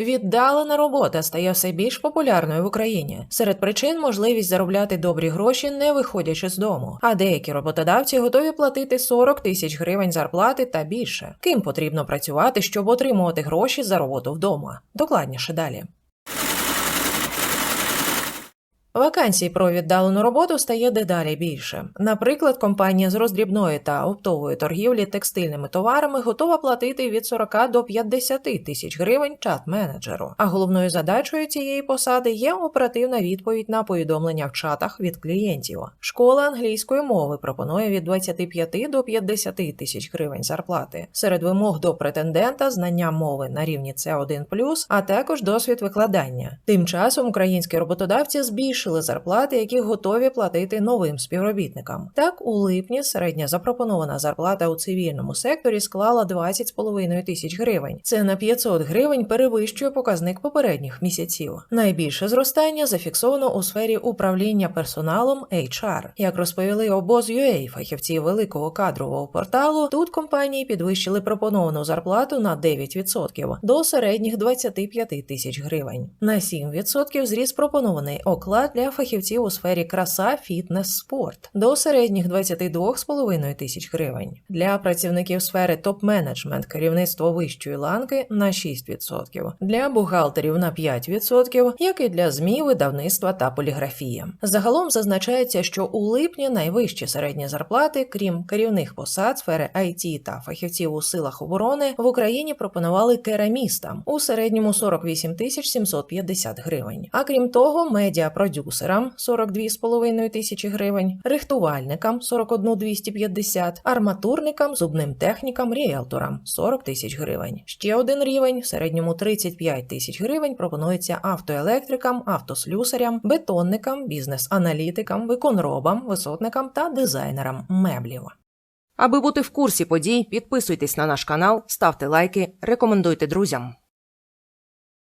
Віддалена робота стає все більш популярною в Україні. Серед причин можливість заробляти добрі гроші, не виходячи з дому. А деякі роботодавці готові платити 40 тисяч гривень зарплати та більше. Ким потрібно працювати, щоб отримувати гроші за роботу вдома? Докладніше далі. Вакансій про віддалену роботу стає дедалі більше. Наприклад, компанія з роздрібної та оптової торгівлі текстильними товарами готова платити від 40 до 50 тисяч гривень чат-менеджеру. А головною задачею цієї посади є оперативна відповідь на повідомлення в чатах від клієнтів. Школа англійської мови пропонує від 25 до 50 тисяч гривень зарплати. Серед вимог до претендента знання мови на рівні C1+, а також досвід викладання. Тим часом українські роботодавці збільшили зарплати, які готові платити новим співробітникам. Так, у липні середня запропонована зарплата у цивільному секторі склала 20,5 тисяч гривень. Це на 500 гривень перевищує показник попередніх місяців. Найбільше зростання зафіксовано у сфері управління персоналом HR. Як розповіли обоз.ua фахівці великого кадрового порталу, тут компанії підвищили пропоновану зарплату на 9% до середніх 25 тисяч гривень. На 7% зріс пропонований оклад для фахівців у сфері краса, фітнес, спорт до середніх 22,5 тисяч гривень. Для працівників сфери топ-менеджмент керівництво вищої ланки на 6%, для бухгалтерів на 5%, як і для ЗМІ, видавництва та поліграфії. Загалом зазначається, що у липні найвищі середні зарплати, крім керівних посад сфери IT та фахівців у силах оборони, в Україні пропонували керамістам у середньому 48 тисяч 750 гривень. А крім того, медіапродюсерам 42,5 тисячі гривень, рихтувальникам 41 250, арматурникам, зубним технікам, ріелторам 40 тисяч гривень. Ще один рівень в середньому 35 тисяч гривень пропонується автоелектрикам, автослюсарям, бетонникам, бізнес-аналітикам, виконробам, висотникам та дизайнерам меблів. Аби бути в курсі подій, підписуйтесь на наш канал, ставте лайки, рекомендуйте друзям.